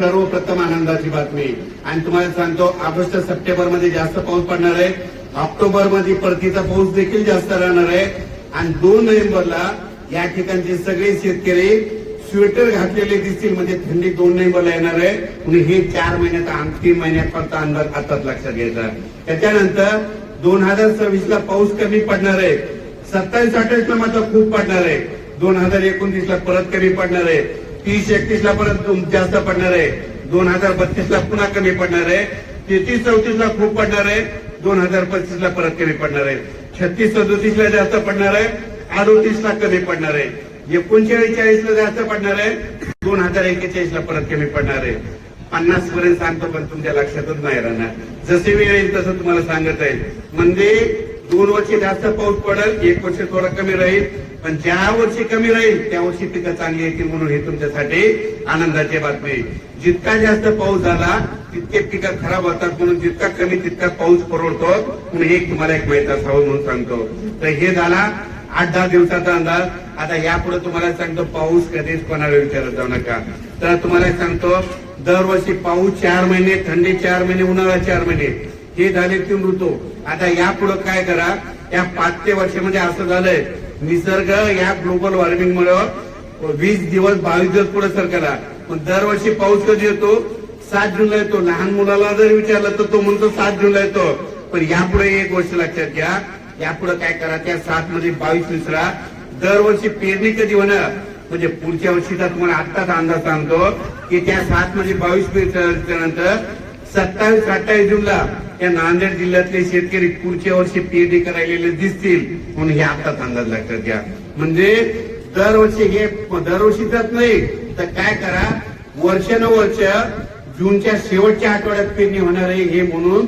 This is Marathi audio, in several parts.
सर्वप्रथम आनंदाची बातमी. आणि तुम्हाला सांगतो ऑगस्ट सप्टेंबरमध्ये जास्त पाऊस पडणार आहे. ऑक्टोबरमध्ये परतीचा पाऊस देखील जास्त राहणार आहे. आणि दोन नोव्हेंबरला या ठिकाणचे सगळे शेतकरी स्वेटर घातलेले दिसतील म्हणजे थंडी दोन नोव्हेंबरला येणार आहे. म्हणून हे चार महिन्यात आम- तीन महिन्यात फक्त अंदाज आताच लक्षात घ्यायचा. त्याच्यानंतर दोन हजार सव्वीस ला पाऊस कमी पडणार आहे. सत्तावीस अठ्ठावीस ला मात्र खूप पडणार आहे. दोन हजार एकोणतीस ला परत कमी पडणार आहे. तीस एकतीस ला परत जास्त पडणार आहे. दोन हजार बत्तीस ला पुन्हा कमी पडणार आहे. तेहतीस चौतीस ला खूप पडणार आहे. दोन हजार पस्तीस ला परत कमी पडणार आहे. छत्तीस सदोतीस ला जास्त पडणार आहे. अडोतीस ला कमी पडणार आहे. एकोणचाळीस चाळीस ला जास्त पडणार आहे. दोन हजार एक्केचाळीस ला परत कमी पडणार आहे. पन्नास पर्यंत सांगतो पण तुमच्या लक्षातच नाही राहणार. जसे वेळ येईल तसं तुम्हाला सांगत आहे म्हणजे दोन वर्षी जास्त पाऊस पडेल एक वर्ष थोडा कमी राहील. पण ज्या वर्षी कमी राहील त्या वर्षी पिकं चांगली येतील म्हणून हे तुमच्यासाठी आनंदाची बातमी जितका जास्त पाऊस झाला तितके पिकं खराब होतात म्हणून जितका कमी तितका पाऊस परवडतो म्हणून हे तुम्हाला एक माहिती असावं म्हणून सांगतो. तर हे झाला आठ दहा दिवसाचा अंदाज. आता यापुढे तुम्हाला सांगतो पाऊस कधीच कोणाला विचारत जाऊ नका. तर तुम्हाला सांगतो दरवर्षी पाऊस चार महिने थंडी चार महिने उन्हाळा चार महिने. हे झाले तीन ऋतू. आता यापुढे काय करा या पाच ते वर्षामध्ये म्हणजे असं झालंय निसर्ग या ग्लोबल वॉर्मिंग मुळे वीस दिवस बावीस दिवस पुढे सरकला. पण दरवर्षी पाऊस कधी येतो? सात जूनला येतो. लहान मुलाला जर विचारलं तर तो म्हणतो सात जूनला येतो. पण यापुढे एक गोष्ट लक्षात घ्या. यापुढे काय करा? त्या सात मध्ये बावीस विसरा. दरवर्षी पेरणी कधी होणार? म्हणजे पुढच्या वर्षीचा तुम्हाला आत्ताच अंदाज सांगतो की त्या सात मध्ये बावीस नंतर सत्तावीस अठ्ठावीस जूनला या नांदेड जिल्ह्यातले शेतकरी पुढच्या वर्षी पेरणी करायलेले दिसतील म्हणून हे आताच अंदाज लक्षात घ्या. म्हणजे दरवर्षी हे दरवर्षी जात नाही तर काय करा? वर्षानुवर्ष जूनच्या शेवटच्या आठवड्यात पेरणी होणार आहे हे म्हणून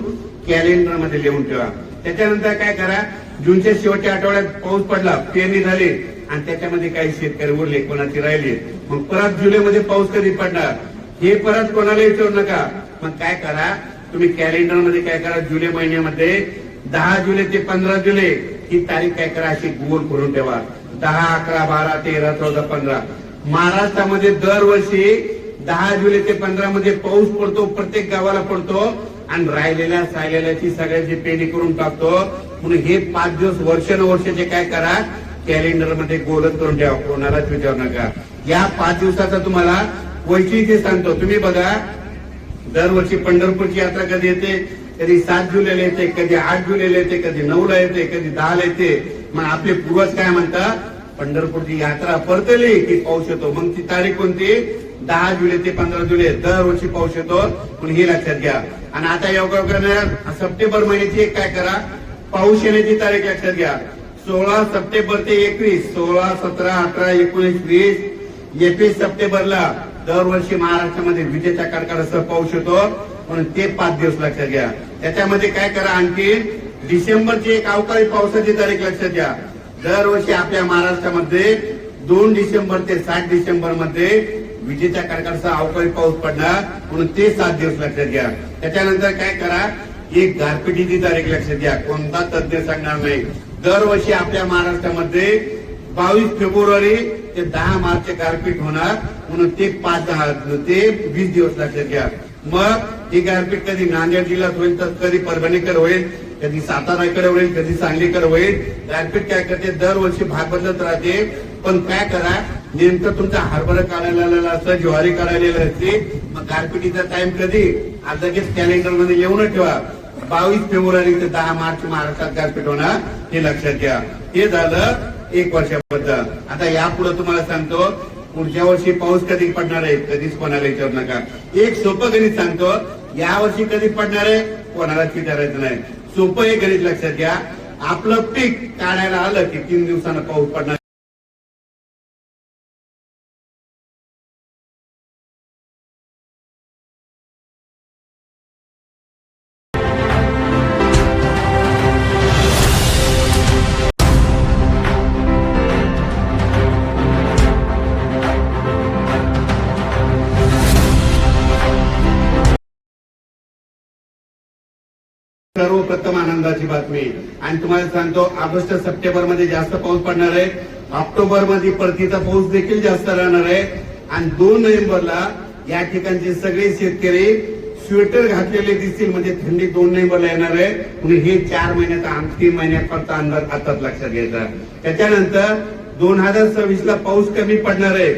कॅलेंडरमध्ये लिहून ठेवा. त्याच्यानंतर काय करा? जूनच्या शेवटच्या आठवड्यात पाऊस पडला पेरणी झाली आणि त्याच्यामध्ये काही शेतकरी उरले कोणाचे राहिले. मग परत जुलैमध्ये पाऊस कधी पडणार? हे परत कोणाला विचारू नका. मग काय करा तुम्ही कॅलेंडरमध्ये काय करा जुलै महिन्यामध्ये दहा जुलै ते पंधरा जुलै ही तारीख काय करा अशी गोल करून ठेवा. दहा अकरा बारा तेरा चौदा पंधरा. महाराष्ट्रामध्ये दरवर्षी दहा जुलै ते पंधरा मध्ये पाऊस पडतो प्रत्येक गावाला पडतो आणि राहिलेल्या सायलेल्याची सगळ्याची पेरणी करून टाकतो. म्हणून हे पाच दिवस वर्षानुवर्षाचे काय करा कॅलेंडरमध्ये गोलच करून ठेवा कोणालाच विचारू नका. या पाच दिवसाचा तुम्हाला वैशिष्ट्य सांगतो. तुम्ही बघा दरवर्षी पंढरपूरची यात्रा कधी येते? कधी सात जुलैला येते कधी आठ जुलैला येते कधी नऊला येते कधी दहाला येते. मग आपले पूर्वज काय म्हणतात? पंढरपूरची यात्रा परतली की पाऊस येतो. मग ती तारीख कोणती? दहा जुलै ते पंधरा जुलै. दरवर्षी पाऊस येतो. पण हे लक्षात घ्या. आणि आता योगा सप्टेंबर महिन्याची एक काय करा? पाऊस येण्याची तारीख लक्षात घ्या. सोळा सप्टेंबर ते एकवीस सोळा सतरा अठरा एकोणीस वीस एकवीस सप्टेंबरला दरवर्षी महाराष्ट्रामध्ये विजेच्या कडकडासह पाऊस येतो म्हणून ते पाच दिवस लक्षात घ्या. त्याच्यामध्ये काय करा आणखी? डिसेंबरची एक अवकाळी पावसाची तारीख लक्षात घ्या. दरवर्षी आपल्या महाराष्ट्रामध्ये दोन डिसेंबर ते सात डिसेंबरमध्ये विजेच्या कडकडासह अवकाळी पाऊस पडणार. म्हणून ते सात दिवस लक्षात घ्या. त्याच्यानंतर काय करा? एक गारपिटीची तारीख लक्षात घ्या. कोणता तज्ज्ञ सांगणार नाही. दरवर्षी आपल्या महाराष्ट्रामध्ये बावीस फेब्रुवारी ते दहा मार्च गारपीट होणार म्हणून ते पाच ते वीस दिवस लक्षात घ्या. मग ही गारपीट कधी नांदेड जिल्ह्यात होईल तर कधी परभणीकर होईल कधी साताराकडे होईल कधी सांगलीकडे होईल. गारपीट काय करते दरवर्षी भाग बदलत राहते. पण काय करा नेमकं तुमचा हरभरा काढायला असतं ज्वारी काढायला असते. मग गारपिटीचा टाइम कधी? लगेच कॅलेंडरमध्ये येऊनच ठेवा. बावीस फेब्रुवारी ते दहा मार्च महाराष्ट्रात गारपीट होणार हे लक्षात घ्या. हे झालं एक वर्षाबद्दल आता यापुढे तुम्हाला सांगतो पुढच्या वर्षी पाऊस कधी पडणार आहे कधीच कोणाला विचारू नका. एक सोपं गणित सांगतो या वर्षी कधी पडणार आहे कोणालाच विचारायचं नाही. सोपं एक गणित लक्षात घ्या. आपलं पीक काढायला आलं की तीन दिवसानं पाऊस पडणार सर्वप्रथम आनंदाची बातमी. आणि तुम्हाला सांगतो ऑगस्ट सप्टेंबरमध्ये जास्त पाऊस पडणार आहे. ऑक्टोबरमध्ये परतीचा पाऊस देखील जास्त राहणार आहे. आणि दोन नोव्हेंबरला या ठिकाणचे सगळे शेतकरी स्वेटर घातलेले दिसतील म्हणजे थंडी दोन नोव्हेंबरला येणार आहे. म्हणून हे चार महिन्याचा आणखी तीन महिन्यापर्यंत अंदाज आताच लक्षात घ्यायचा. त्याच्यानंतर दोन हजार सव्वीस ला पाऊस कमी पडणार आहे.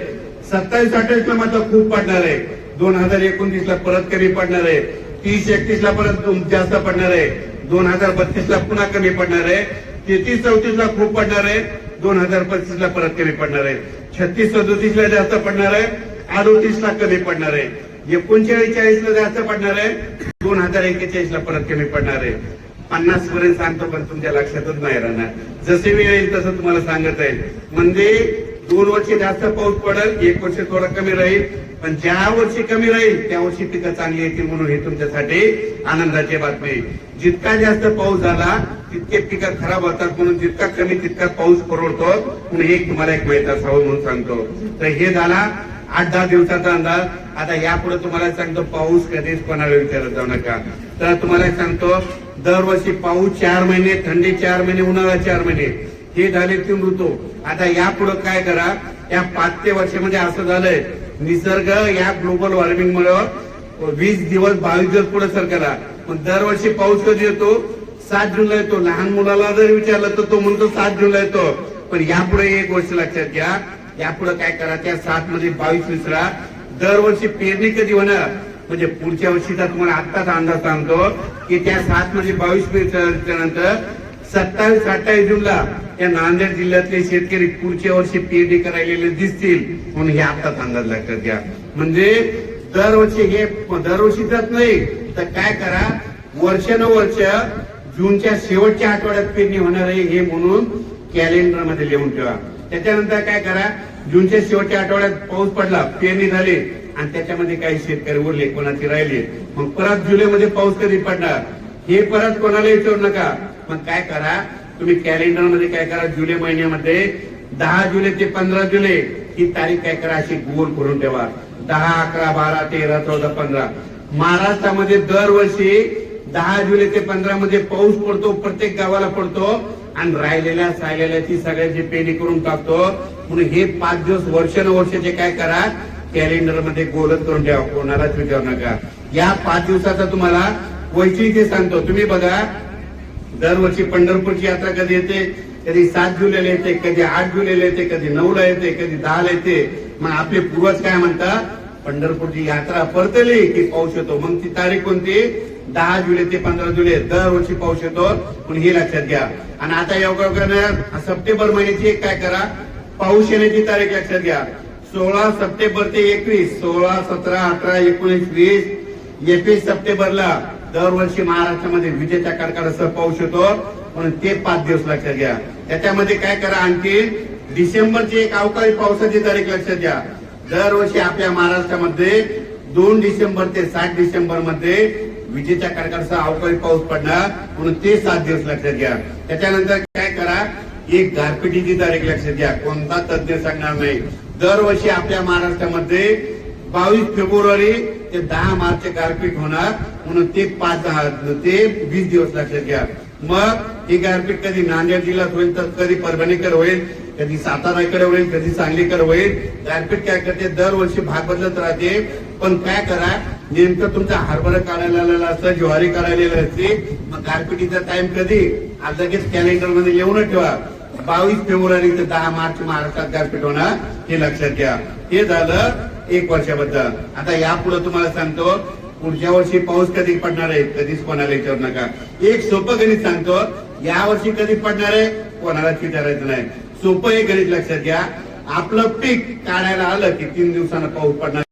सत्तावीस अठ्ठावीस ला मात्र खूप पडणार आहे. दोन हजार एकोणतीस ला परत कमी पडणार आहे. तीस एकतीस ला परत जास्त पडणार आहे. दोन हजार बत्तीस ला पुन्हा कमी पडणार आहे. तेहतीस चौतीस ला खूप पडणार आहे. दोन हजार पस्तीस ला परत कमी पडणार आहे. छत्तीस सदोतीस ला जास्त पडणार आहे. अडोतीस ला कमी पडणार आहे. एकोणचाळीस चाळीस ला जास्त पडणार आहे. दोन हजार एक्केचाळीस ला परत कमी पडणार आहे. पन्नास पर्यंत सांगतो पण तुमच्या लक्षातच नाही राहणार. जसे मी येईल तसं तुम्हाला सांगत आहे. म्हणजे दोन वर्ष जास्त पाऊस पडेल एक वर्ष थोडा कमी राहील. पण ज्या वर्षी कमी राहील त्या वर्षी पिकं चांगली येतील म्हणून हे तुमच्यासाठी आनंदाची बातमी जितका जास्त पाऊस झाला तितके पिकं खराब होतात म्हणून जितका कमी तितका पाऊस परवडतो म्हणून हे तुम्हाला एक माहिती असावं म्हणून सांगतो. तर हे झाला आठ दहा दिवसाचा अंदाज. आता यापुढे तुम्हाला सांगतो पाऊस कधीच कोणाला विचारत जाऊ नका. तर तुम्हाला सांगतो दरवर्षी पाऊस चार महिने थंडी चार महिने उन्हाळा चार महिने. हे झाले ते मृतो. आता यापुढे काय करा? या पाच ते वर्षामध्ये असं झालंय. निसर्ग या ग्लोबल वॉर्मिंग मुळे वीस दिवस बावीस दिवस पुढे सर करा. पण दरवर्षी पाऊस कधी येतो? सात जूनला येतो. लहान मुलाला जर विचारलं तर तो म्हणतो सात जूनला येतो. पण यापुढे एक गोष्ट लक्षात घ्या. यापुढे काय करा? त्या सात मध्ये बावीस विसरा. दरवर्षी पेरणी कधी होणार? म्हणजे पुढच्या वर्षीचा तुम्हाला आत्ताच अंदाज सांगतो की त्या सात मध्ये बावीस नंतर सत्तावीस अठ्ठावीस जूनला या नांदेड जिल्ह्यातले शेतकरी पुढच्या वर्षी पीएचडी करायलेले दिसतील म्हणून हे आता अंदाज लक्षात घ्या. म्हणजे दरवर्षी हे दरवर्षी जात नाही तर काय करा? वर्षानुवर्ष जूनच्या शेवटच्या आठवड्यात पेरणी होणार आहे हे म्हणून कॅलेंडरमध्ये लिहून ठेवा. त्याच्यानंतर काय करा? जूनच्या शेवटच्या आठवड्यात पाऊस पडला पेरणी झाली आणि त्याच्यामध्ये काही शेतकरी उरले कोणाचे राहिले. मग परत जुलैमध्ये पाऊस कधी पडणार? हे परत कोणाला विचारू नका. मग काय करा तुम्ही कॅलेंडरमध्ये काय करा जुलै महिन्यामध्ये दहा जुलै ते पंधरा जुलै ही तारीख काय करा अशी गोल करून ठेवा. दहा अकरा बारा तेरा चौदा पंधरा. महाराष्ट्रामध्ये दरवर्षी दहा जुलै ते पंधरा मध्ये पाऊस पडतो प्रत्येक गावाला पडतो आणि राहिलेल्या सायलेल्याची सगळ्याची पेरणी करून टाकतो म्हणून हे पाच दिवस वर्षानुवर्षाचे काय करा कॅलेंडरमध्ये गोलच करून ठेवा कोणालाच विचारू नका. या पाच दिवसाचा तुम्हाला वैशिष्ट्य सांगतो. तुम्ही बघा दरवर्षी पंढरपूरची यात्रा कधी येते? कधी सात जुलैला येते कधी आठ जुलैला येते कधी नऊला येते कधी दहाला येते. मग आपले पूर्वज काय म्हणतात? पंढरपूरची यात्रा परतली की पाऊस येतो. मग ती तारीख कोणती? दहा जुलै ते पंधरा जुलै. दरवर्षी पाऊस येतो. पण हे लक्षात घ्या. आणि आता योगा सप्टेंबर महिन्याची एक काय करा? पाऊस येण्याची तारीख लक्षात घ्या. सोळा सप्टेंबर ते एकवीस सोळा सतरा अठरा एकोणीस वीस एकवीस सप्टेंबरला दरवर्षी महाराष्ट्रामध्ये विजेच्या कडकडासह पाऊस येतो म्हणून ते पाच दिवस लक्षात घ्या. त्याच्यामध्ये काय करा आणखी? डिसेंबरची एक अवकाळी पावसाची तारीख लक्षात घ्या. दरवर्षी आपल्या महाराष्ट्रामध्ये दोन डिसेंबर ते सात डिसेंबरमध्ये विजेच्या कडकडासह अवकाळी पाऊस पडणार. म्हणून ते सात दिवस लक्षात घ्या. त्याच्यानंतर काय करा? एक गारपिटीची तारीख लक्षात घ्या. कोणता तज्ज्ञ सांगणार नाही. दरवर्षी आपल्या महाराष्ट्रामध्ये बावीस फेब्रुवारी ते दहा मार्च गारपीट होणार. म्हणून ते पाच ते वीस दिवस लक्षात घ्या. मग ही गारपीट कधी नांदेड जिल्ह्यात होईल तर कधी परभणीकर होईल कधी साताराकडे होईल कधी सांगलीकडे होईल. गारपीट काय करते? दरवर्षी भाग बदलत राहते. पण काय करा? नेमकं तुमचा हरभरा काढायला असतं ज्वारी काढायला असते. मग गारपिटीचा टाइम कधी? आज लगेच कॅलेंडरमध्ये येऊनच ठेवा. बावीस फेब्रुवारी ते दहा मार्च महाराष्ट्रात गारपीट होणार हे लक्षात घ्या. हे झालं एक वर्षाबद्दल. आता यापुढे तुम्हाला सांगतो पुढच्या वर्षी पाऊस कधी पडणार आहे कधीच कोणाला विचारू नका. एक सोपं गणित सांगतो या वर्षी कधी पडणार आहे कोणालाच विचारायचं नाही. सोपं एक गणित लक्षात घ्या. आपलं पीक काढायला आलं की तीन दिवसानं पाऊस पडणार